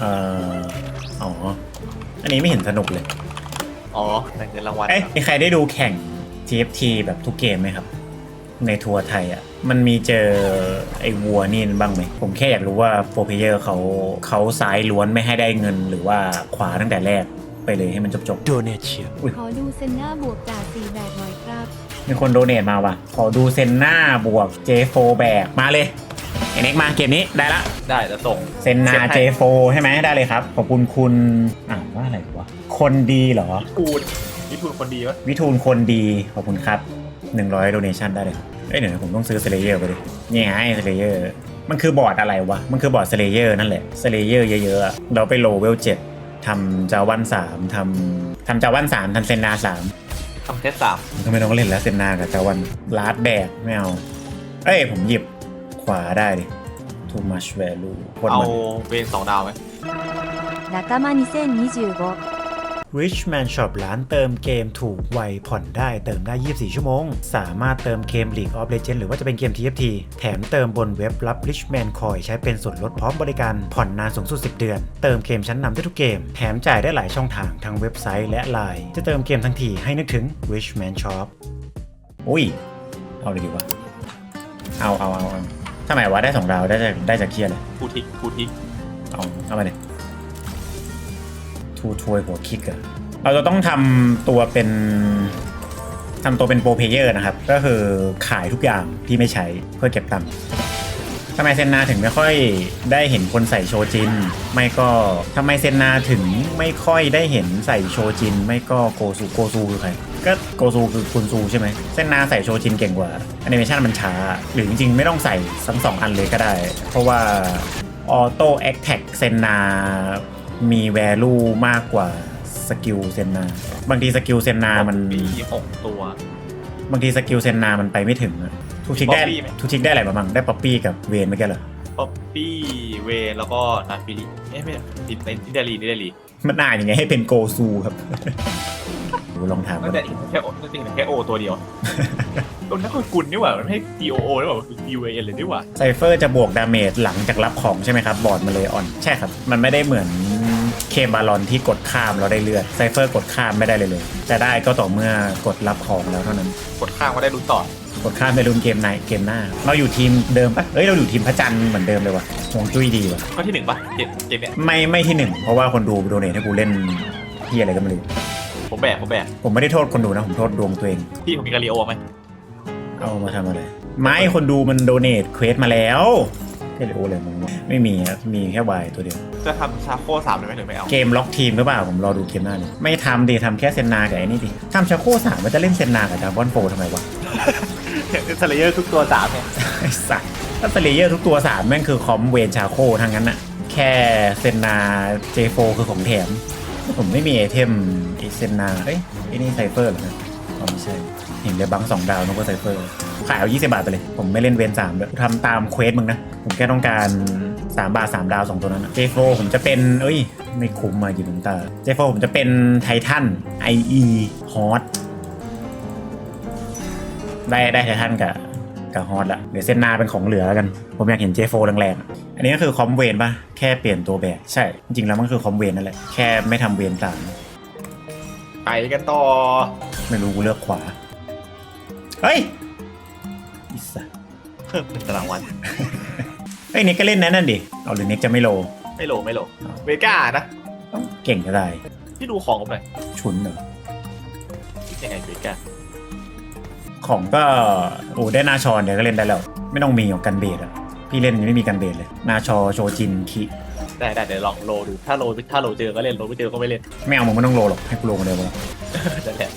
เอ่ออ๋อ อันนี้ไม่เห็นสนุกเลย อ๋อแต่เงินรางวัลเอ้ยมีใครได้ดูแข่ง TFT แบบทุกเกมไหมครับ ในทัวร์ไทยอะ มันมีเจอไอ้วัวนี่บ้างไหม ผมแค่อยากรู้ว่าโปรเพเยอร์เขาเขาซ้ายล้วนไม่ให้ได้เงินหรือว่าขวาตั้งแต่แรกไปเลยให้มันจบจบ donation ขอดูเซนหน้าบวกจ่าสี่แบบหน่อยครับๆมีคนโดเนทมาว่ะ ขอดูเซนหน้าบวก J4 แบกมาเลย เอ็นเอ็กมาเกมนี้ได้ละ ได้จะส่งเซนนาเสียบให้ J4 ใช่ไหมได้เลยครับ ขอบคุณคุณอ่านว่าอะไรวะคนดีเหรอทูนนี่ทูนคนดีวะวิทูลคนดีขอบคุณครับ 100 donation ได้เลยครับเอ้ยเดี๋ยวนะผมต้องซื้อสเลเยอร์ไปดินี่ไงสเลเยอร์มันคือบอร์ดอะไรวะ มันคือบอร์ดสเลเยอร์นั่นแหละสเลเยอร์เยอะๆอะเราไปโลเวล7ทำจาวัน3ทำทำจาวัน3ทำเซนนา3ทำแค่สามมันก็ไม่ต้องเล่นแล้วเซนนากับจาวันลาดแบกไม่เอาเอ้ยผมหยิบข วาได้ดิ too much value โคตรเอามัน เวนสองดาวไหม仲間2025 Richman Shop ร้านเติมเกมถูกไวผ่อนได้เติมได้ 24 ชั่วโมง สามารถเติมเกม League of Legends หรือว่าจะเป็นเกม TFT แถมเติมบนเว็บรับ Richman Coin ใช้เป็นส่วนลดพร้อมบริการผ่อนนานสูงสุด 10 เดือน เติมเกมชั้นนำได้ทุกเกม แถมจ่ายได้หลายช่องทางทั้งเว็บไซต์และ Line จะเติมเกมทั้งทีให้นึกถึง Richman Shop อุ้ย เอาเลยดีกว่าเอาเอาเอาเอา ทำไมวะได้สองดาวได้จากได้จากเครียดเลยคูทิกคูทิกเอาเอามาเลยทูทวยหัวคิกอะเราจะต้องทำตัวเป็นทำตัวเป็นโปรเพลเยอร์นะครับ ก็คือขายทุกอย่างที่ไม่ใช้เพื่อเก็บตังค์ทำไมเซนนาถึงไม่ค่อยได้เห็นคนใส่โชจิน ไม่ก็ทำไมเซนนาถึงไม่ค่อยได้เห็นใส่โชจิน ไม่ก็โกซูโกซูคือใคร ก็โกซูคือคุณซูใช่ไหมเซนนาใส่โชจินเก่งกว่าแอนิเมชันมันช้า หรือจริงๆ ไม่ต้องใส่ทั้งสองอันเลยก็ได้ เพราะว่าออโต้แอคแท็กเซนนา มี value มากกว่าสกิลเซนนา บางทีสกิลเซนนามันมีหกตัว บางทีสกิลเซนนามันไปไม่ถึงอะทุกทิกได้ป๊อปปี้ไหมทุกทิกได้อะไรมาบ้างได้ป๊อปปี้กับเวนเมื่อกี้เหรอป๊อปปี้เวนแล้วก็นาฟิลิเอ๊ะไม่ติดในนิดาลีนิดาลีมันอ่านยังไงให้เป็นโกซูครับ ดูลองถามตั้กังนแต่แค่โอจริงๆแค่โอตัวเดียวตัวนั้นก็กุลนี่หว่ามันไม่ให้ D O O นี่หว่าคือ D U A N เลยนี่หว่าไซเฟอร์จะบวกดาเมจหลังจากรับของใช่ไหมครับ บอร์ดมาเลยออน ใช่ครับ มันไม่ได้เหมือนเคบาลอนที่กดข้ามเราได้เลือดไซเฟอร์กดข้ามไม่ได้เลยเลย จะได้ก็ต่อเมื่อกดรับของแล้วเท่านั้น กดข้างก็ได้ลุ้นต่อกดข้ามไปลุ้นเกมในเกมหน้า เราอยู่ทีมเดิมปะเอ้ยเราอยู่ทีมพระจันทร์เหมือนเดิมเลยว่ะหวงจุ้ยดีว่ะข้อที่หนึ่งปะเกมเกมเนี้ยไม่ไม่ที่หนึ่งเพราะว่าคนดูโดเนทให้กูเล่นที่อะไรก็ไม่รู้ ผมแบกผมแบกผมไม่ได้โทษคนดูนะผมโทษดวงตัวเอง พี่ผมมีกาลิโอไหมเอามาทำอะไรไม่คนดูมันโดเนทเควสมาแล้วแค่โอเลยมึงไม่มีอะมีแค่วายตัวเดียว จะทำชาโคสามเลยไหมหรือไม่เอา เกมล็อกทีมหรือเปล่าผมรอดูเกมหน้าเลยไม่ทำดีทำแค่เซนนากับไอ้นี่ดิทำชาโคสามมันจะเล่นเซนนากับดาบอนโฟทำไมวะสเลเยอร์ทุกตัวสามเนี่ยไอ้สัสถ้าสเลเยอร์ทุกตัวสามแม่งคือคอมเวนชาโคทั้งนั้นอะแค่เซนนาเจโฟคือของแถม ผมไม่มีไอเทมไอเซนนาเอ้ยไอนี่ไซเฟอร์เหรอนะอ๋อไม่ใช่ เห็นเลยบังสองดาวนึกว่าไซเฟอร์ขายเอา 20 บาทไปเลย ผมไม่เล่นเวนสามเลยทำตามเควสมึงนะ ผมแค่ต้องการ 3 บาท 3 ดาว 2 ตัวนั้นเจโฟผมจะเป็น เอ้ย ไม่คุ้มมาอยู่ตรงตาเจโฟผมจะเป็นไททัน IE ฮอตได้ได้ไททันกับ กับฮอตละเดี๋ยวเส้นหน้าเป็นของเหลือแล้วกัน ผมอยากเห็นเจโฟแรงๆอะอันนี้ก็คือคอมเวนปะแค่เปลี่ยนตัวแบบใช่ จริงๆแล้วมันคือคอมเวนนั่นแหละ แค่ไม่ทำเวนตามไปกันต่อ ไม่รู้กูเลือกขวา เฮ้ยอิสระเพิ่มเป็นตารางวันเฮ้ยเน็กก็เล่นนั้นนั่นดิ เอาหรือเน็กจะไม่โล ไม่โหลไม่โหลเวก้านะเก่งจะได้พี่ดูของผมหน่อย ชุนเหรอยังไงเวก้า ของก็โอ้ได้นาชอนเดี๋ยวก็เล่นได้แล้ว ไม่ต้องมีของกันเบสอะพี่เล่นยังไม่มีกันเบสเลย นาชอโชจินคิได้ได้เดี๋ยวลองโหลดูถ้าโหลถ้าโหลเจอก็เล่นโหลไม่เจอก็ไม่เล่นไม่เอามึงไม่ต้องโลหรอกให้กูโลมาเดียวพอนั่นแหละ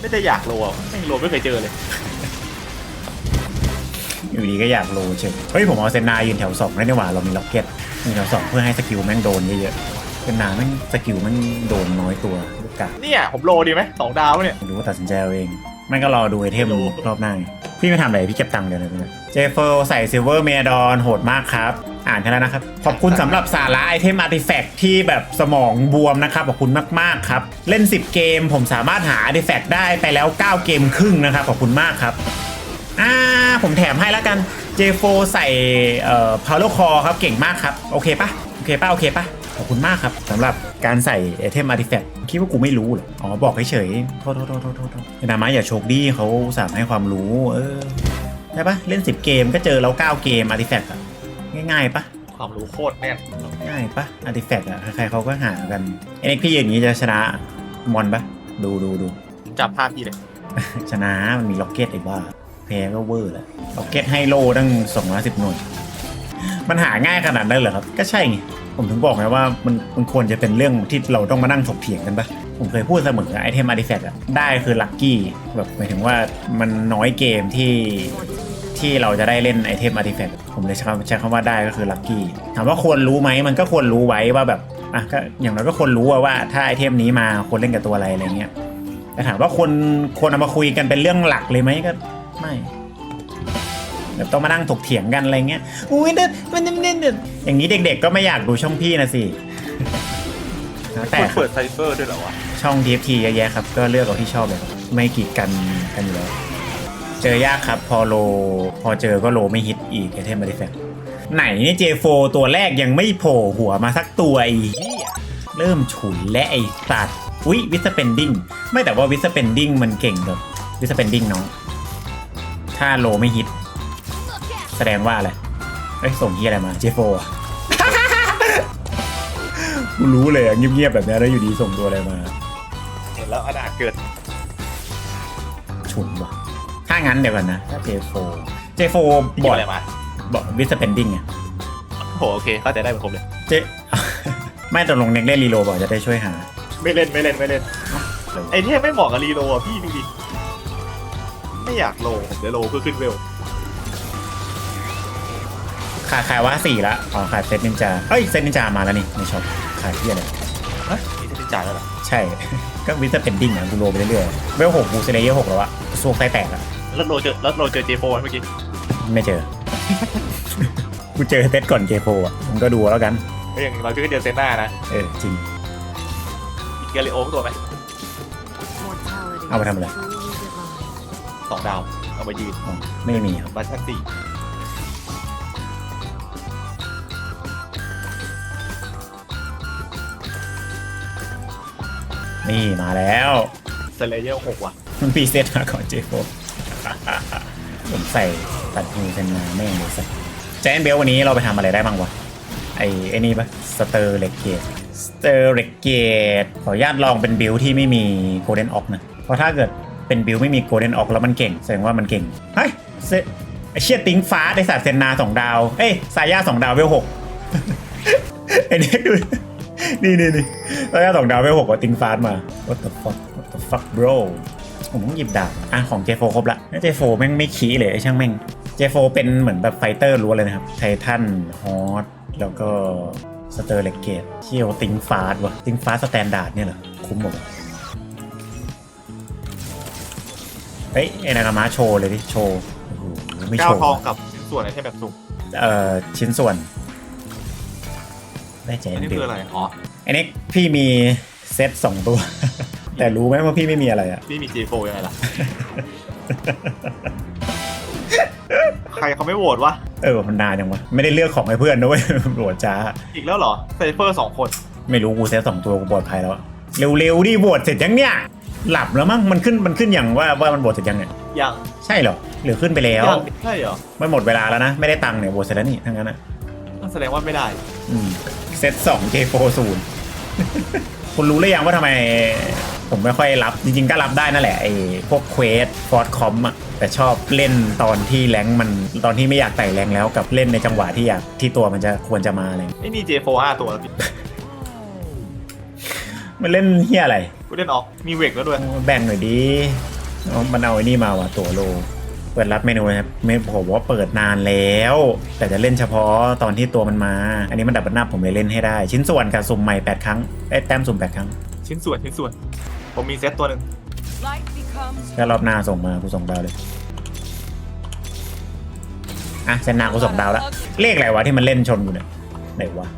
ไม่ได้อยากโหลอะไม่โหลไม่เคยเจอเลย อยู่ดีก็อยากโลเฉยเฮ้ยผมเอาเซนนายืนแถวสองได้นี่หว่าเรามีล็อกเก็ตยืนแถวสองเพื่อให้สกิลแม่งโดนเยอะๆเซนนาแม่งสกิลแม่งโดนน้อยตัวลูกกะเนี่ยผมโหลดีไหมสองดาวเนี่ยไม่รู้ว่าตัดสินใจเอาเอง ไม่ก็รอดูไอเทมรอบหน้าไงพี่ไม่ทำอะไรพี่เก็บตังค์เดี๋ยวเลยเจฟเฟอร์ใส่ซิลเวอร์เมดอนโหดมากครับ อ่านแค่นั้นนะครับ ขอบคุณสำหรับสาระไอเทมอาร์ติแฟกที่แบบสมองบวมนะครับ ขอบคุณมากๆครับ เล่น 10 เกมผมสามารถหาอาร์ติแฟกได้ไปแล้ว 9 เกมครึ่งนะครับ ขอบคุณมากครับอ่าผมแถมให้แล้วกัน J4 ใส่เอ่อพาวเวอร์คอครับเก่งมากครับ โอเคปะโอ เคปะโอเคปะขอบคุณมากครับสำหรับการใส่ไอเทมอาร์ติแฟกต์คิดว่ากูไม่รู้เหรออ๋อบอกเฉยๆโทษโทษโทษโทษโทษโทษนามะอย่าโชคดีเขาสามให้ความรู้ เออใช่ปะเล่น 10 เกมก็เจอแล้ว9เกมอาร์ติแฟกต์อะง่ายๆปะความรู้โคตรแน่นง่ายปะอาร์ติแฟกต์อะใครๆเขาก็หากันเอ็กพี่อย่างนี้จะชนะมอนปะดูดูดูจับภาพพี่เลยชนะมันมีล็อกเก็ตไอ้บ้าแพ้ก็เวอร์แหละล็อกเก็ตให้โลตั้ง210หน่วย มันหาง่ายขนาดนั้นเหรอครับก็ใช่ไงผมถึงบอกไงว่ามันมันควรจะเป็นเรื่องที่เราต้องมานั่งถกเถียงกันปะผมเคยพูดเสมอไอเทมอาร์ติแฟกต์อะได้คือลัคกี้แบบหมายถึงว่ามันน้อยเกมที่ที่เราจะได้เล่นไอเทมอาร์ติแฟกต์ผมเลยใช้คำใช้คำว่าได้ก็คือลัคกี้ถามว่าควรรู้ไหมมันก็ควรรู้ไว้ว่าแบบอะก็อย่างน้อยก็ควรรู้ว่าถ้าไอเทมนี้มาควรเล่นกับตัวอะไรอะไรเงี้ยแต่ถามว่าคนคนเอามาคุยกันเป็นเรื่องหลักเลยไหมก็ไม่ แบบต้องมานั่งถกเถียงกันอะไรเงี้ยอุ้ยเด็ดมันเด็ดเด็ดอย่างนี้เด็ก ๆ ก็ไม่อยากดูช่องพี่นะสิแล้วแต่คนครับเปิดไซเฟอร์ด้วยเหรอวะช่อง DFT เยอะแยะครับ ก็เลือกเอาที่ชอบเลยครับไม่กีดกันกันอยู่แล้วเจอยากครับ พอโลพอเจอก็โลไม่ฮิตอีกไอเทมบริแฟกไหนนี่ J4 ตัวแรกยังไม่โผล่หัวมาสักตัวไอ้เหี้ยเริ่มฉุนและไอ้สัตว์อุ๊ยวิสเปนดิ้งไม่แต่ว่าวิสเปนดิ้งมันเก่งแบบวิสเปนดิ้งน้องถ้าโลไม่ฮิต แสดงว่าอะไรเอ้ยส่งที่อะไรมา J4 อะกูรู้เลยอะเงียบๆแบบนี้แล้วอยู่ดีส่งตัวอะไรมาเห็นแล้วอนาถเกิดฉุนว่ะถ้างั้นเดี๋ยวก่อนนะถ้า J4 J4 พี่บเกี่อยวดอะไรมาบอดวิสเปนดิ้งอะโอ้โหโอเคเข้าใจได้เหมือนผมเลยเจไม่ตกลงเน็กเล่นรีโลบอกจะได้ช่วยหา ไม่เล่นไม่เล่นไม่เล่นไอเทมไม่เหมาะกับรีโลอะพี่ดูดิไม่อยากโลผมจะโลเพื่อขึ้นเวล ขาดขายว่าสี่ละอ๋อขาดเซตนินจาเอ้ยเซตนินจามาแล้วนี่ในช็อปขายที่อะไรฮะนี่จะจ่ายแล้วเหรอใช่ ก็วิสเปนดิ้งอะกูโลไปเรื่อยๆเวลหกกูเซเลเยอร์หกแล้วอะซวกไส้แตกอะแล้วโลเจอแล้วโลเจอเจโฟเมื่อกี้ไม่เจอ กูเจอเซตก่อน J4 อะมึงก็ดูเอาแล้วกันก็อย่างเราพี่ก็เจอเซน่านะเออจริงอีกเกลิโอตัวไหมเอาไปทำอะไร สองดาว เอามายืนอ๋อไม่มีครับบัตชั้นสี่ นี่มาแล้วเซเลเยอร์หกว่ะมันพรีเซตมาก่อน J4 ผมใส่ตัดมือเป็นมาไม่ยังเลยใส่แจนเบลวันนี้เราไปทำอะไรได้บ้างวะไอ้ไอ้นี่ปะสเตอร์เลกเกตสเตอร์เลกเกตขออนุญาตลองเป็นบิลที่ไม่มีโกลเด้นออกนะ เพราะถ้าเกิดเป็นบิลไม่มีโกลเด้นออกแล้วมันเก่ง แสดงว่ามันเก่งเฮ้ยเซไอเชียติงฟ้าได้สัตว์เซนนาสองดาว เอ้ยสายาสองดาวเวลหกไอ้เนี่ยดู นี่นี่นี่สายาสองดาวเวลหกว่าติงฟ้ามา what the fuck what the fuck bro ผมต้องหยิบดาบอะของ J4 ครบละแล้ว J4 แม่งไม่ขี้เลยไอ้ช่างแม่ง J4 เป็นเหมือนแบบไฟเตอร์ล้วนเลยนะครับ ไททันฮอสแล้วก็สเตอร์เลกเกตเชี่ยวติงฟาสวะติงฟาสสแตนดาร์ดเนี่ยเหรอ คุ้มหมดเฮ้ยไอ้นากามาโชว์เลยดิ โชว์โอ้โหไม่เก้าโชว์ทองกับส่วนไอเทมแบบสุ่มเอ่อ ชิ้นส่วน ได้ใจอันนี้เดียคือวอะไรอ๋อไอ้นี่พี่มีเซตสองตัว แต่รู้ไหมว่าพี่ไม่มีอะไรอะพี่มีเจโฟยังไงล่ะ ใครเขาไม่โหวตวะ เออมันนานยังวะไม่ได้เลือกของให้เพื่อนนะเว้ยโหลดจ้า อีกแล้วเหรอไซเฟอร์สองคนไม่รู้กูเซตสองตัวกูปลอดภัยแล้วอะเร็วๆดิโหวตเสร็จยังเนี่ย หลับแล้วมั้งมันขึ้นมันขึ้นอย่างว่าว่ามันโหวตเสร็จยังเนี่ยยังใช่เหรอหรือขึ้นไปแล้วยังใช่เหรอมันหมดเวลาแล้วนะ ไม่ได้ตังค์เนี่ยโหวตเสร็จแล้วนี่ทั้งนั้นอะนั่นแสดงว่าไม่ได้ อืม เซตสองเ J4 ศูนย์คุณรู้หรือยังว่าทำไมผมไม่ค่อยรับ จริงๆก็รับได้นั่นแหละไอ้พวกเควสฟอร์ดคอมอะแต่ชอบเล่นตอนที่แรงค์มันตอนที่ไม่อยากไต่แรงค์แล้วกับเล่นในจังหวะที่อยากที่ตัวมันจะควรจะมาอะไรไอ้นี่เจโฟห้าตัวแล้วพี่มันเล่นเฮียอะไร กูเล่นออกมีเวกแล้วด้วย แบ่งหน่อยดิเอามันเอาไอ้นี่มาว่ะตัวโล เปิดรับเมนูนะครับเมนูผมว่าเปิดนานแล้ว แต่จะเล่นเฉพาะตอนที่ตัวมันมา อันนี้มันดับเบิลนับผมเลยเล่นให้ได้ ชิ้นส่วนกับสุ่มใหม่ 8 ครั้งเอ้ยแต้มสุ่ม 8 ครั้ง ชิ้นส่วนชิ้นส่วน ผมมีเซตตัวหนึ่งถ้ารอบหน้าส่งมากูส่งดาวเลยอะเซนนากูส่งดาวแล้วเลขอะไรวะที่มันเล่นชนกูเนี่ยไหนวะ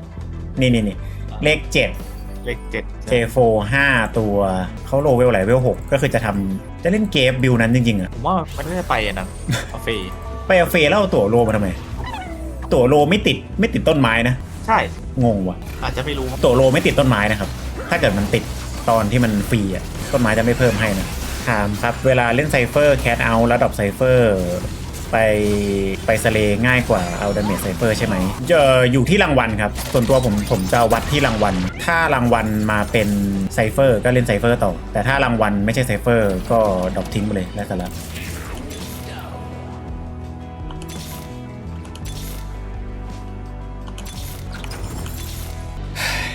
นี่นี่นี่เลข7 เลขเจ็ด J4 5 ตัวเขาโลเวลไหลเวล6ก็คือจะทำจะเล่นเกมบิลนั้นจริงๆอะผมว่ามันไม่ได้ไปอันนั้นเอาเฟย์ไปเอาเฟแล้วเอาตั๋วโลมาทำไม ตั๋วโลไม่ติดไม่ติดต้นไม้นะ ใช่ งงว่ะ อาจจะไม่รู้ครับตัวโลไม่ติดต้นไม้นะครับ ถ้าเกิดมันติดตอนที่มันฟรีอะต้นไม้จะไม่เพิ่มให้นะถามครับ เวลาเล่นไซเฟอร์แคทเอาแล้วดรอปไซเฟอร์ ไปไปสเลง่ายกว่าเอาดาเมจไซเฟอร์ใช่ไหมจะอยู่ที่รางวัลครับ ส่วนตัวผมผมจะวัดที่รางวัล ถ้ารางวัลมาเป็นไซเฟอร์ก็เล่นไซเฟอร์ต่อ แต่ถ้ารางวัลไม่ใช่ไซเฟอร์ก็ดรอปทิ้งไปเลยแล้วแต่ละ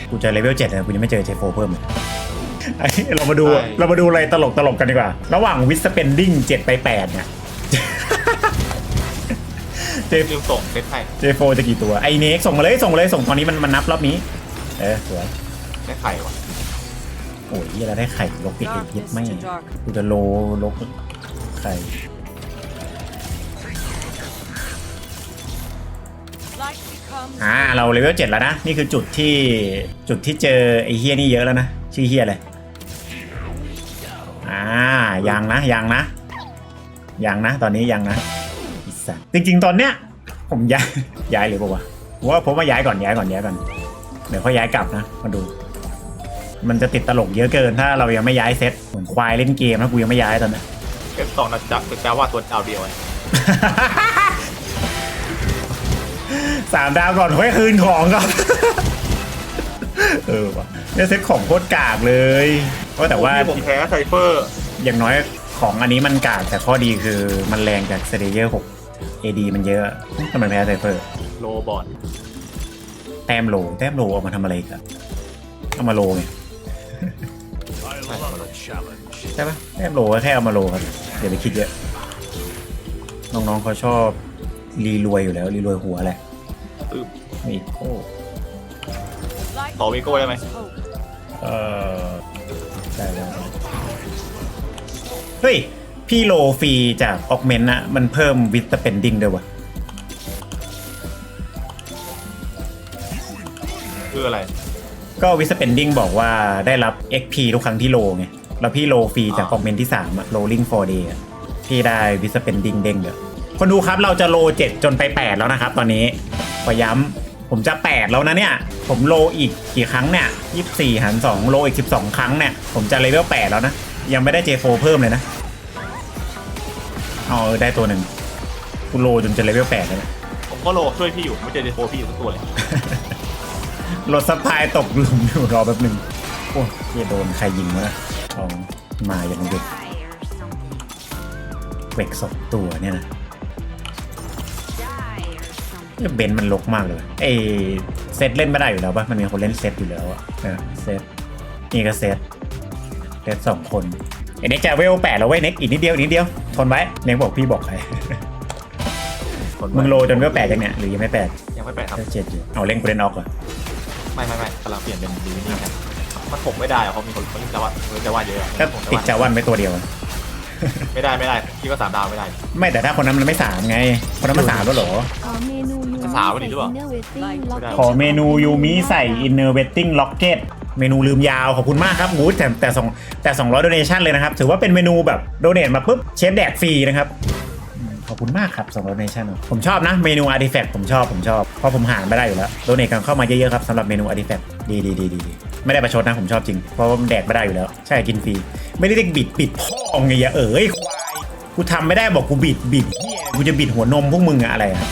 กูเจอเลเวลเจ็ดนะกูยังไม่เจอเจโฟเพิ่มเลยไอ้เรามาดูเรามาดูอะไรตลกตลกๆกันดีกว่า ระหว่างวิสเปนดิ้งเจ็ดไปแปดเนี่ย เจลืมส่งเซตให้เจโฟจะกี่ตัวไอเน็กส่งมาเลยส่งมาเลยส่งตอนนี้มันมันนับรอบนี้ เออสวยได้ไข่วะโอ้ยเหี้ยเราได้ไข่ลกอีกเย็ดไม่กูจะโลลกไข่อ่าเราเลเวลเจ็ดแล้วนะ นี่คือจุดที่จุดที่เจอไอ้เฮียนี่เยอะแล้วนะ ชื่อเฮียอะไรอ่ายังนะยังนะยังนะ ตอนนี้ยังนะอิ สัตว์จริง ๆ ตอนเนี้ยผมย้ายย้ายหรือเปล่าวะผมว่าผมว่าย้ายก่อนย้ายก่อนย้ายก่อนเดี๋ยวค่อยย้ายกลับนะมาดู มันจะติดตลกเยอะเกินถ้าเรายังไม่ย้ายเซตเหมือนควายเล่นเกมนะกูยังไม่ย้ายตอนเนี้ยเก็บสองนะจ๊ะคือแปลว่าตัวดาวเดียวไงสามดาวก่อนค่อยคืนของครับ เออว่ะเนี่ยเซ็ตของโคตรกากเลยก็แต่ว่าที่ผมแพ้ไซเฟอร์ อย่างน้อยของอันนี้มันกากแต่ข้อดีคือมันแรงจากเซเดเยอร์6 AD มันเยอะทำไมแพ้ไซเฟอร์โลบอลแต้มโลแต้มโลเอามาทำอะไรกันเอามาโลไงใช่ปะแต้มโลก็แค่เอามาโลครับอย่าไปคิดเยอะ น้องๆเขาชอบรีรวยอยู่แล้วรีรวยหัวแหละตึ๊บมีโก้ต่อวิโก้ได้ไหมเออได้ได้ได้เฮ้ย พี่โลฟรีจากออกเมนต์นะมันเพิ่มวิตาเป็นดิ้งด้วยวะคืออะไร ก็วิสเปนดิ้งบอกว่าได้รับ XP ทุกครั้งที่โลไง แล้วพี่โลฟรีจากคอมเมนต์ที่3อะ rolling for day อะพี่ได้วิสเปนดิ้งเด้งเดี๋ยวคนดูครับเราจะโล 7 จนไป 8 แล้วนะครับ ตอนนี้ขอย้ำผมจะ 8 แล้วนะเนี่ย ผมโลอีกกี่ครั้งเนี่ย24หาร2โลอีก 12 ครั้งเนี่ย ผมจะเลเวล8แล้วนะ ยังไม่ได้ J4 เพิ่มเลยนะ อ๋อเออได้ตัวหนึ่งกูโลจนจะเลเวล8แล้วเนี่ย ผมก็โลช่วยพี่อยู่ไม่เจอเดโฟพี่อยู่สักตัวเลยรถสะพายตกหลุมอยู่รอแป๊บหนึ่งโอ้ยเหี้ยโดนใครยิงวะนะเอามาอย่างเด็กเวกสองตัวเนี่ยนะเอ้ยเบนซ์มันลกมากเลยไอเซตเล่นไม่ได้อยู่แล้วปะมันมีคนเล่นเซตอยู่แล้วอะเออเซตนี่ก็เซตเซตสองคน ไอเน็กจะเวลแปดแล้วเว้ยเน็กอีกนิดเดียวอีกนิดเดียวทนไว้เน็กบอกพี่บอกใครมึงโลจนเวลแปดยังเนี่ยหรือยังไม่แปดยังไม่แปะครับเวลเจ็ดอยู่เอาเล่นกูเล่นออกเหรอไม่ไม่ไม่กำลังเปลี่ยนเป็นดีนี่กันมันถกไม่ได้อะเพราะมีคนคนเล่นจาว่าเล่นจาว่าเยอะอะก็ติดจาวันไปตัวเดียว ไม่ได้ไม่ได้พี่ก็สามดาวไม่ได้ ไม่แต่ถ้าคนนั้นมันไม่สามไง คนนั้นมันสามแล้วเหรอ ขอเมนูยูจะสาวไว้ดิหรือเปล่าใส่ inner waiting locket ขอเมนูยูมิใส่ inner wetting locket เมนูลืมยาวขอบคุณมากครับงูแต่แต่สองแต่สองร้อยโดเนชันเลยนะครับ ถือว่าเป็นเมนูแบบโดเนทมาปุ๊บเชฟแดกฟรีนะครับอืมขอบคุณมากครับ200โดเนชันผมชอบนะเมนู artifact ผมชอบผมชอบเพราะผมหาไม่ได้อยู่แล้วโดเนทกันเข้ามาเยอะๆครับสำหรับเมนู artifact ดีดีดีดีดีไม่ได้ประชดนะผมชอบจริง เพราะว่ามันแดกไม่ได้อยู่แล้ว ใช่กินฟรีไม่ได้เรียกบิดบิดพ่อไงอย่าเอ๋ยควายกูทำไม่ได้บอกกูบิดบิดเหี้ยกูจะบิดหัวนมพวกมึงอะอะไรอะ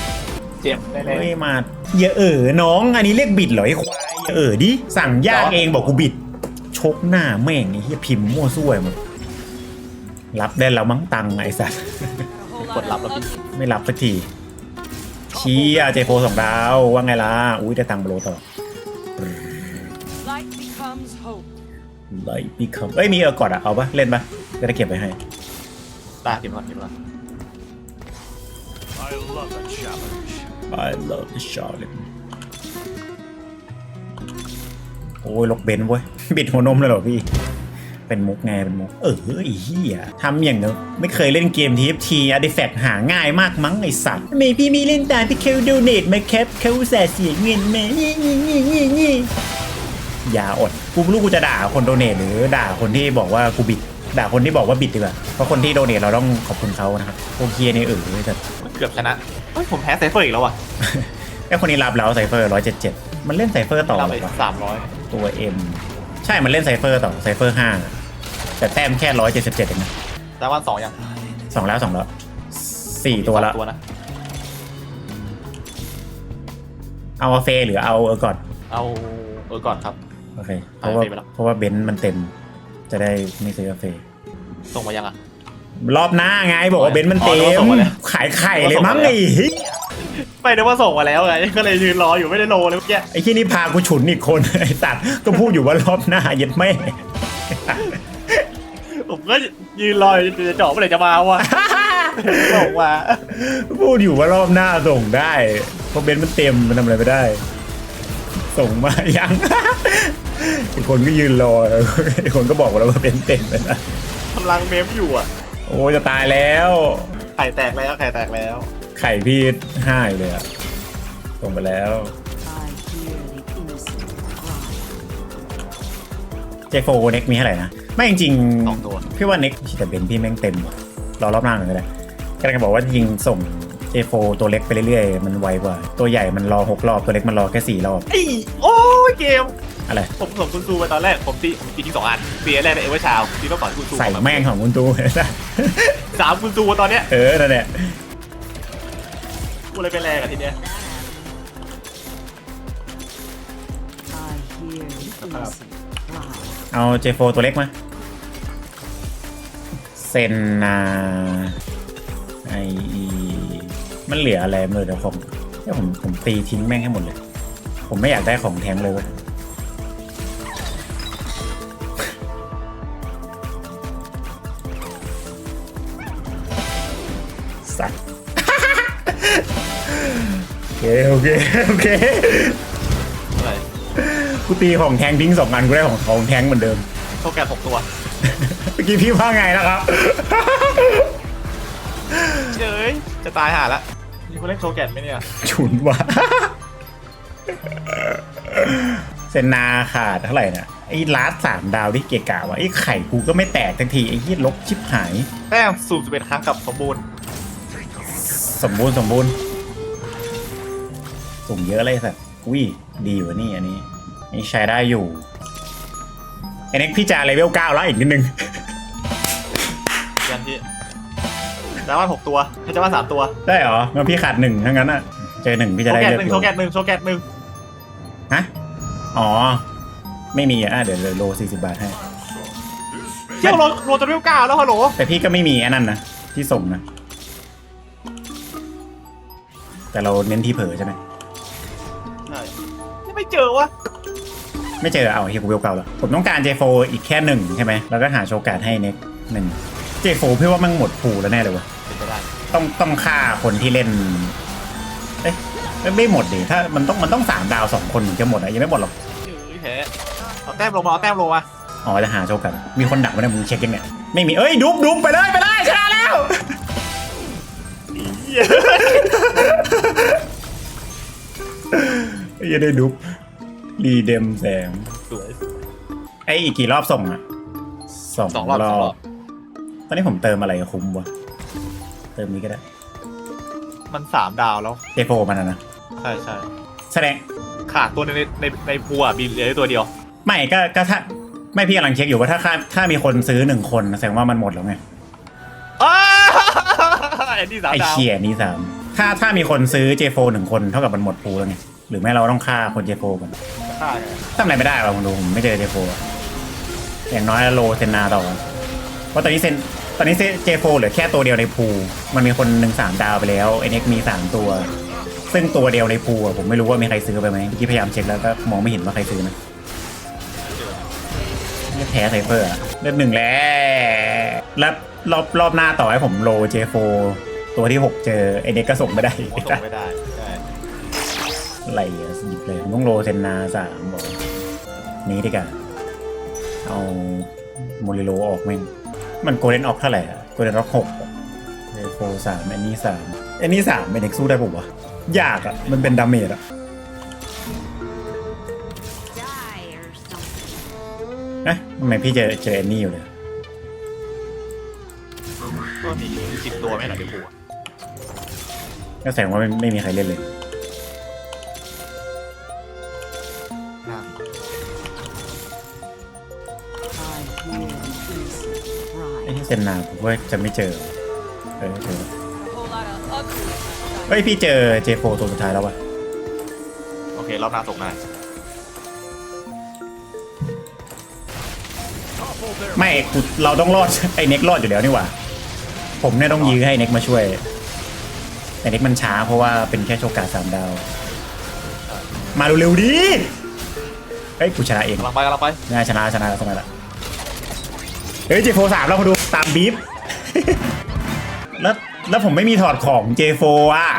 เจ็บแน่เฮ้ยมาอย่าเอ๋อน้องอันนี้เรียกบิดเหรอไอ้ควายอย่า เอ๋อดิ สั่งย่างเองบอกกูบิด ชกหน้าแม่งไอ้เหี้ยพิมพ์มั่วซั่วหมดรับได้แล้วมั้งตังค์ไอ้สัสๆกดรับแล้วพี่ไม่รับสักทีชี้อะเจโฟสองดาวว่าไงล่ะ อุ้ยได้ตังค์โบรต่อ Light becomes hope. ไลปีคัมเอ้ยมีเออร์กอดอะเอาปะเล่นปะจะได้เก็บไว้ให้ได้พิมพ์ก่อนพิมพ์ก่อน I love the challenge อ้ยลกเบนซ์เว้ย บิดหัวนมเลยเหรอพี่ เป็นมุกไงเป็นมุก เออไอ้เหี้ยทำอย่างเนี้ยไม่เคยเล่นเกม TFT Artifact หาง่ายมากมั้งไอ้สัตว์ไม่พี่มีเล่นตามพี่เคลโดเนทมาแคปเขาอุตส่าห์เสียเงินมางี้งี้งี้งี้งี้อย่าอดกูไม่รู้กูจะด่าคนโดเนทหรือด่าคนที่บอกว่ากูบิดด่าคนที่บอกว่าบิดดีกว่าเพราะคนที่โดเนทเราต้องขอบคุณเขานะครับโอเคนี่เออแต่เกือบชนะเฮ้ยผมแพ้ไซเฟอร์อีกแล้วว่ะไอ้คนนี้รับแล้วไซเฟอร์ร้อยเจ็ดเจ็ดมันเล่นไซเฟอร์ต่อเราเหรไปอวะสามร้อย ตัว M ใช่ มันเล่นไซเฟอร์ต่อไซเฟอร์ห้าแต่แต้มแค่ร้อยเจ็ดสิบเจ็ดเองนะแต่วันสองยังสองแล้วสองแล้วสี่ตัวละสองตัวนะ เอาเฟหรือเอาเออก่อนเอาเออก่อนครับ โอเค เพราะว่าเอาเฟไปแล้ว เพราะว่าเบนซ์มันเต็ม จะได้ไม่ซื้อกาแฟส่งมายังอะ รอบหน้าไงบอกว่าเบนซ์มันเต็อ๋อมส่งมาแล้วขายไข่เลยมั้งส่งมาแล้ว ไอ้เหี้ย ไม่ได้ว่าส่งมาแล้วไงก็เลยยืนรออยู่ไม่ได้โลเลยเมื่อกี้ไอ้ที่นี่พากูฉุนอีกคนไอ้สัตว์ก็พูดอยู่ว่ารอบหน้าเย็ดแม่ผมก็ยืนรออยู่จะเจาะเมื่อไหร่จะมาวะส่งมาพูดอยู่ว่ารอบหน้าส่งได้เพราะเบนซ์มันเต็มมันทำอะไรไม่ได้ ส่งมายังอีกคนก็ยืนรออีกคนก็บอกว่าเราเบนซ์เต็มไปนะกำลังเมมอยู่อะโอ้จะตายแล้วไข่แตกแล้วไข่แตกแล้ว ไข่พี่ห้าอยู่เลยอะส่งไปแล้ว I hear the innocent cry. เจโฟเน็กมีเท่าไหร่นะ ไม่จริงๆสองตัวพี่ว่าเน็กแต่เบนพี่แม่งเต็มว่ะรอรอบหน้าหน่อยก็ได้กำลังจะบอกว่ายิงส่งเจโฟตัวเล็กไปเรื่อยๆ มันไวกว่า ตัวใหญ่มันรอหกรอบ ตัวเล็กมันรอแค่สี่รอบ ไอ้โอ้ยเกม อะไร ผมส่งคุณซูไปตอนแรก ผมตีผมตีทิ้งสองอันตีอันแรกในเอเวอร์ชาวตีต้องก่อนคุณซูใส่แม่งของคุณตู สามคุณซูตอนเนี้ยเออนั่นแหละ กูเลยเป็นแรงอะทีเนี้ย I hear the innocent cry. เอาเจโฟตัวเล็กมา เซนนาไอมันเหลืออะไรมันเหลือแต่ของเดี๋ยวผมผมตีทิ้งแม่งให้หมดเลย ผมไม่อยากได้ของแทงเลยเว้ย เคโอเคโอเคอะไรกูตีของแทงทิ้งสองอันกูได้ของของแทงเหมือนเดิม โชว์แกนหกตัว เมื่อกี้พี่ว่าไงนะครับเฉยจะตายห่าละมีคนเล่นโชว์แกนไหมเนี่ย ฉุนว่ะเซนนาขาดเท่าไหร่นะไอ้ลาสสามดาวที่เกะกะว่ะไอ้ไข่กูก็ไม่แตกทันทีไอ้ยี่ลบชิบหาย แต้มสูบสิบเอ็ดครั้งกับสมบูรณ์ สมบูรณ์สมบูรณ์ สุ่มเยอะเลยสัตว์อุ้ยดีอยู่นี่อันนี้นี่ใช้ได้อยู่ไอ้เน็กพี่จะเลเวลเก้าแล้วอีกนิดนึงยันที่ดาว่าหกตัวให้จะว่าสามตัวได้เหรองั้นพี่ขาดหนึ่งทั้งนั้นอะเจอหนึ่งพี่โชจะว์ได้แกนเลือกหนึ่งโชว์แกนหนึ่งโชว์แกนหนึ่งฮะอ๋อ ไม่มีอะเดี๋ยวโลสี่สิบบาทให้เที่ยวโรโรจนเวลเก้าแล้วฮัลโหลแต่พี่ก็ไม่มีอันนั้นนะที่ส่งนะ แต่เราเน้นที่เผลอใช่ไหมใช่ยังไม่ เจอวะไม่เจอเอาเฮียกูเวลเก่าแล้วผมต้องการเจโฟอีกแค่หนึ่งใช่ไหมแล้วก็หาโชว์การ์ดให้เน็กหนึ่งเจโฟพี่ว่ามันหมดผูแล้วแน่เลยวะเป็นไปได้ต้องต้องฆ่าคนที่เล่น เอ๊ะไม่หมดดิถ้ามันต้องมันต้องสามดาวสองคนถึงจะหมดอะยังไม่หมดหรอกเฮ้ยแพ้เอาแต้มลงมาเอาแต้มลงมาอ๋อจะหาโชว์การ์ดมีคนดักไว้ในมึงเช็คยังเนี่ยไม่มีเอ้ยดุ๊บดุ๊บไปเลยไปเลยชนะแล้วเหี้ยยังได้ดุ๊บ รีเดมแสง สวย ไอ้อีกกี่รอบส่งอะสองสองรอบสองรอบตอนนี้ผมเติมอะไรคุ้มวะ เติมนี้ก็ได้มันสามดาวแล้วเจโฟมันอะนะ ใช่ใช่แสดง ขาดตัวในในในในพัวบินเหลือตัวเดียว ไม่ก็ก็ถ้าไม่พี่กำลังเช็คอยู่ว่าถ้าค่าถ้ามีคนซื้อหนึ่งคนแสดงว่ามันหมดแล้วไง อ้าไอ้นี่สามไอ้ดาว เชียนี่สามถ้าถ้ามีคนซื้อเจโฟหนึ่งคนเท่ากับมันหมดปูแล้วไง หรือไม่เราต้องฆ่าคนเจโฟก่อน ฆ่าไงทำอะไรไม่ได้หรอกผมดูผมไม่เจอเจโฟอะอย่างน้อยโลเซนนาต่อเพราะตอนนี้เซนตอนนี้เจโฟเหลือแค่ตัวเดียวในพูลมันมีคนหนึ่งสามดาวไปแล้วไอเน็กมีสามตัว ซึ่งตัวเดียวในพูลอะผมไม่รู้ว่ามีใครซื้อไปไหมเมื่อกี้พยายามเช็คแล้วก็มองไม่เห็นว่าใครซื้อนะไม่แพ้ไซเฟอร์อะเลือดหนึ่งแล้วแล้วรอบรอบหน้าต่อให้ผมโลเจโฟตัวที่หกเจอไอเน็กก็ส่งไม่ได้โอ้ส่งไม่ได้ใช่อะ ไรอะหยิบเลยผมต้องโลเซนนาสามบอกนี้ดีกว่าเอาโมริโลออกแม่งมันโกลเด้นออกเท่าไหร่อะโกลเด้นออกหกเอโฟสามอันนี้สามอันนี้สามเป็นเด็กสู้ได้ปุ๊วะยากอะมันเป็นดาเมจอะ Die or something. เอ๊ะทำไมพี่เจอเจอแอนนี่อยู่เลยก็มีสิบตัวไม่เหรอในพัวก็แสดงว่าไม่ไม่มีใครเล่นเลย ที่เซนนาผมว่าจะไม่เจอ เออเจอ A whole lot of ugly. เฮ้ยพี่เจอเจโฟตัวสุดท้ายแล้ววะโอเครอบหน้าส่งได้ไม่กูเราต้องรอด ไอ้เน็กรอดอยู่แล้วนี่หว่า ผมเนี่ยต้องยื้อให้เน็กมาช่วย แต่เน็กมันช้าเพราะว่าเป็นแค่โชกาสามดาว มาเร็วๆดิเฮ้ยกูชนะเองกำลังไปกำลังไปน่าชนะชนะชนะละ เฮ้ยเจโฟสามแล้วมาดูตามบีฟแล้วแล้วผมไม่มีถอดของเจโฟอะ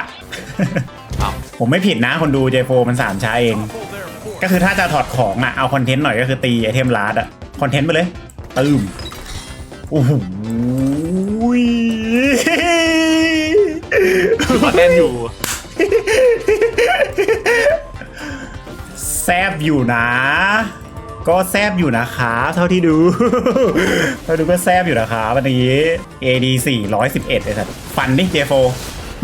อ้าวผมไม่ผิดนะคนดูเจโฟมันสามช้าเอง ก็คือถ้าจะถอดของอะเอาคอนเทนต์หน่อยก็คือตีไอเทมลาร์ดอะคอนเทนต์ไปเลยตืมโอ้โหมาเต้นอยู่แซบอยู่นะ ก็แซบอยู่นะคะเท่าที่ดู เท่าที่ดูก็แซบอยู่นะคะวันนี้ AD 411ไอ้สัตว์ฟันดิเจโฟ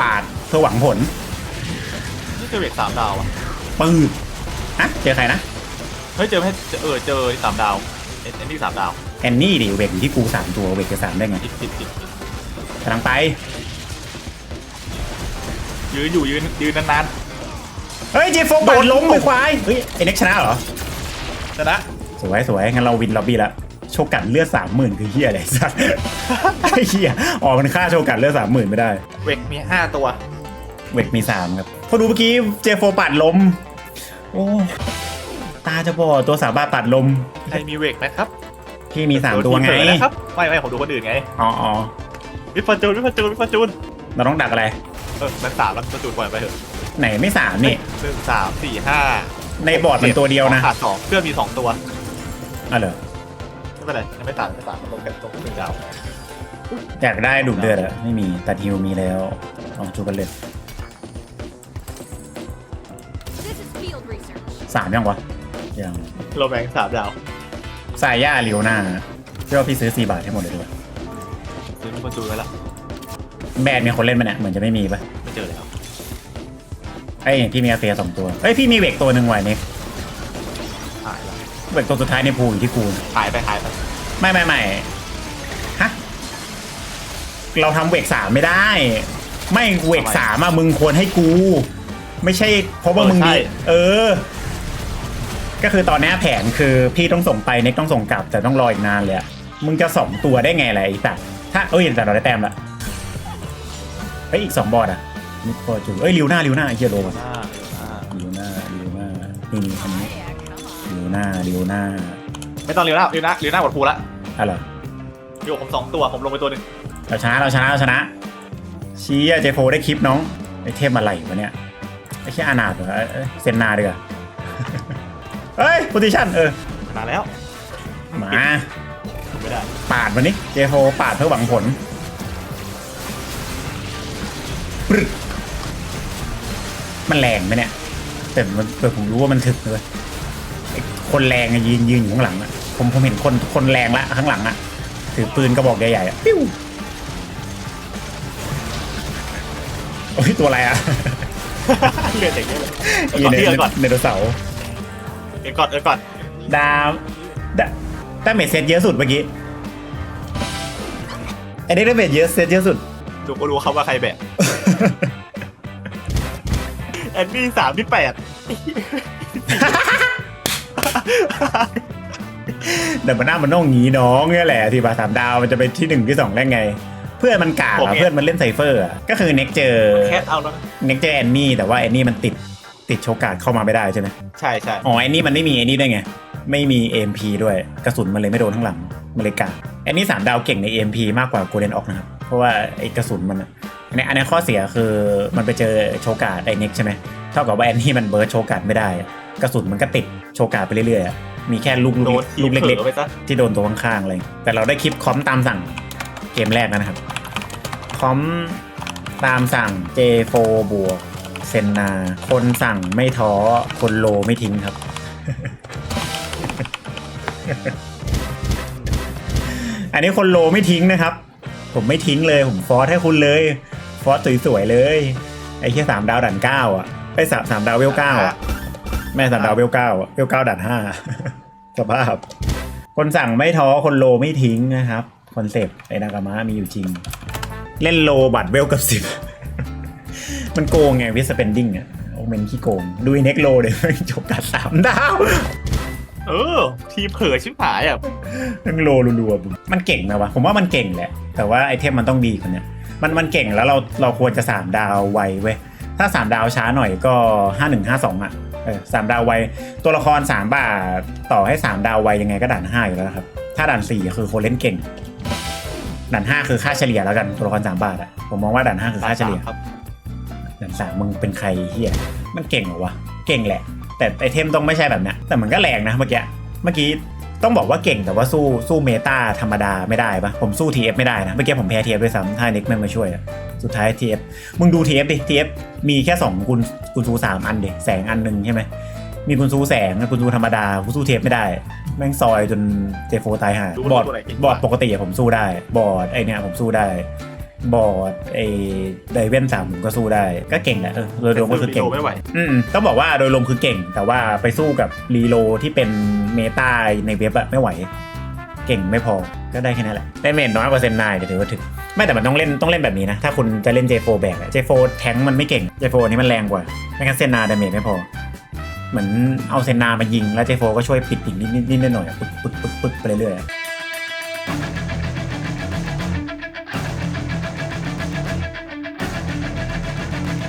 ปาดเพื่อหวังผลนี่เจอเวกสามดาวอะปืดอะเจอใครนะเฮ้ยเจอไม่เจอเออเจอสามดาวเอ็นเอ็นนี่สามดาวแอนนี่ดิเวกอยู่ที่กูสามตัวเวกจะสามได้ไงติดติดติดติดกำลังไป ยืนอยู่ยืนยืนนานเฮ้ยเจโฟโดนล้มไปควายเฮ้ยไอเน็กชนะเหรอๆ ชนะสวยสวยงั้นเราวินล็อบบี้ละโชกัดเลือดสามหมื่นคือเฮียอะไรสัสไอ้เฮียอ๋อมันค่าโชกัดเลือดสามหมื่นไม่ได้ เวกมีห้าตัว เวกมีสามครับพอดูเมื่อกี้เจโฟปัดลม โอ้ ตาจะบอดตัวสามารถปัดลม ใครมีเวกไหมครับ พี่มีสามตัวไงโดนทีเผลอนะครับไม่ไม่ผมดูคนอื่นไง อ๋ออ๋อวิฟาจูนวิฟาจูนวิฟาจูนเราต้องดักอะไร เออมันสามแล้ววิฟาจูนปล่อยไปเถอะ ไหนไม่สามนี่หนึ่งสามสี่ห้า ในบอร์ดมันตัวเดียวนะขาดสองเพื่อนมีสองตัวอ๋อเหรอไม่เป็นไรยังไม่ตัดไม่ตัดตรงกันตรงหนึ่งดาวอยากได้ดูดเลือดอะไม่มีแต่ฮิวมีแล้วลองจูกันเลย This is field research. สามยังวะยังโรแมงสามดาวสายย่าลิโอนาเชื่อว่าพี่ซื้อสี่บาทให้หมดเลยดีกว่าซื้อวิฟาจูนไว้แล้วแบรนด์มีคนเล่นไหมเนี่ยเหมือนจะไม่มีปะไม่เจอแล้ว ไอ้ยพี่มีอาเฟียสองตัวเอ้ยพี่มีเวกตัวหนึ่งไว้เนี่ยหายแล้วเวกตัวสุดท้ายในพูลอยู่ที่กูนะหายไปหายไปไม่ไม่ไม่ฮะเราทำเวกสามไม่ได้ ไม่เวกสามอะมึงควรให้กู ไม่ใช่เพราะว่ามึงมีเออ ก็คือตอนเนี้ยแผนคือพี่ต้องส่งไปเน็กต้องส่งกลับ แต่ต้องรออีกนานเลยอะมึงจะสองตัวได้ไงล่ะไอ้สัตว์ถ้าเอ้ยแต่เราได้แต้มละเอ้ยอีกสองบอร์ดอะ นิโคจูเอ้ยลิวหน้าลิวหน้าไอ้เฮียโดนหน้าหน้าลิวหน้าลิวหน้านี่นี่อันนี้ลิวหน้าลิวหน้าไม่ต้องเรียวหน้าเรียวหน้าเรียวหน้าหมดภูละอะไรอยู่ผมสองตัวผมลงไปตัวหนึ่งเราชนะเราชนะเราชนะชี้อะเจโฟได้คลิปน้องไอเทมอะไรวะเนี่ยไอแค่อานาดเหรอเอ้ยเอ้ยเซนนาดีกว่าเฮ้ยโพซิชันเออนานแล้วมาไม่ได้ปาดวันนี้เจโฟปาดเพื่อหวังผลปรึก มันแรงไหมเนี่ย แต่มันแต่ผมรู้ว่ามันถึกเลยไอ้คนแรงอะยืนยืนอยู่ข้างหลังอะผมผมเห็นคนคนแรงละข้างหลังอะถือปืนกระบอกใหญ่ๆอะปิ้วโอ้ยตัวอะไรอะเลือดอย่างเงี้ยเลยอีก่อนเนเลือดก่อนเนโดเสาร์เอ็ก่อนเอ็ก่อนดาวดาดาเมจเซตเยอะสุดเมื่อกี้ไอ้เด็กดาเมจเยอะเซตเยอะสุดดูก็รู้ครับว่าใครแบก แอนนี่สามที่แปดแต่มันหน้ามันต้องงี้น้องเนี่ยแหละที่บาสามดาวมันจะเป็นที่หนึ่งที่สองได้ไง เพื่อนมันกากอะเพื่อนมันเล่นไซเฟอร์อะก็คือเน็กเจอแคทเอาแล้วนะเน็กเจอแอนนี่แต่ว่าแอนนี่มันติดติดโชกการ์ดเข้ามาไม่ได้ใช่ไหมใช่ใช่อ๋อแอนนี่มันไม่มีแอนนี่ด้วยไง ไม่มี AMP ด้วยกระสุนมันเลยไม่โดนข้างหลังมันเลยกากแอนนี่สามดาวเก่งใน AMP มากกว่าโกลเด้นออกนะครับเพราะว่าไอ้กระสุนมัน อะอันนี้อันนี้ข้อเสียคือมันไปเจอโชการ์ดไอ้เน็กใช่ไหมเท่ากับว่าแอนนี่มันเบิร์ดโชการ์ดไม่ได้อะกระสุนมันก็ติดโชการ์ดไปเรื่อยๆอะมีแค่ลูกโดลูนกลูกเล็กๆไปซะๆที่โดนตัวข้างๆอะไรแต่เราได้คลิปคอมตามสั่งเกมแรกแล้วนะครับ คอมตามสั่ง J4 บวกเซนนา คนสั่งไม่ท้อ คนโลไม่ทิ้งครับ อันนี้คนโลไม่ทิ้งนะครับ ผมไม่ทิ้งเลย ผมฟอสให้คุณเลย ฟอสสวยๆเลย ไอ้แค่สามดาวด่านเก้าอะไอ้สามสามดาวเวลเก้าอะแม่สามดาวเวลเก้าอะเวลเก้าด่านห้าสภาพ คนสั่งไม่ท้อคนโลไม่ทิ้งนะครับคอนเซปต์ไอ้นากามะมีอยู่จริง เล่นโลบัตรเวลกับสิบมันโกงไงวิสเปนดิ้งอะโอเมนขี้โกง ดูไอ้เน็กโลเดี๋ยวจบกัดสามดาวเออ ทีเผลอชิบหายอะทั้งโลรัวๆบุมันเก่งนะวะ ผมว่ามันเก่งแหละ แต่ว่าไอเทมมันต้องดีกว่าเนี้ย มันมันเก่งแล้วเราเราควรจะสามดาวไวเว้ยถ้าสามดาวช้าหน่อยก็ห้าหนึ่งห้าสองอะเออสามดาวไวตัวละครสามบาทต่อให้สามดาวไวยังไงก็ด่านห้าอยู่แล้วนะครับ ถ้าด่านสี่คือคนเล่นเก่ง ด่านห้าคือค่าเฉลี่ยแล้วกันตัวละครสามบาทอะผมมองว่าด่านห้าคือค่าเฉลี่ยครับด่านสามมึงเป็นใครเฮียมันเก่งเหรอวะเก่งแหละ แต่ไอเทมต้องไม่ใช่แบบเนี้ยแต่มันก็แรงนะเมื่อกี้เมื่อกี้ ต้องบอกว่าเก่งแต่ว่าสู้สู้เมตาธรรมดาไม่ได้ปะผมสู้ TF ไม่ได้นะเมื่อกี้ผมแพ้ TF ด้วยซ้ำถ้าเน็กแม่งมาช่วยอะสุดท้าย TF มึงดู TF ดิ TF มีแค่2กุญกุญซูสามอันดิแสงอันหนึ่งใช่ไหมมีกุญซูแสงกับกุญซูธรรมดากูสู้ TF ไม่ได้ แม่งซอยจนเจโฟตายห่าดูบอร์ดตัวไหนเก่งกบว่าอร์ดปกติอะผมสู้ได้ บอร์ดไอเนี่ยผมสู้ได้ บอร์ดไอไดเวนสามผมก็สู้ได้ ก็เก่งแหละเออโดยรวมก็คือเก่งแต่สู้รีโลไม่ไหวอืมต้องบอกว่าโดยรวมคือเก่ง แต่ว่าไปสู้กับรีโลที่เป็นเมตาในเว็บอะไม่ไหว เก่งไม่พอก็ได้แค่นั้นแหละได้เมนน้อยกว่าเซนนายแต่ถือว่าถึงไม่แต่มันต้องเล่นต้องเล่นแบบนี้นะ ถ้าคุณจะเล่น J4 แบกอะ J4 แทงค์มันไม่เก่ง J4 อันนี้มันแรงกว่าไม่งั้นเซนนาดาเมจไม่พอ เหมือนเอาเซนนามายิงแล้ว J4 ก็ช่วยปิดอีกนิดนิดนิดหน่อยๆปึ๊กปึ๊กปึ๊กปึ๊กไปเรื่อยๆอะ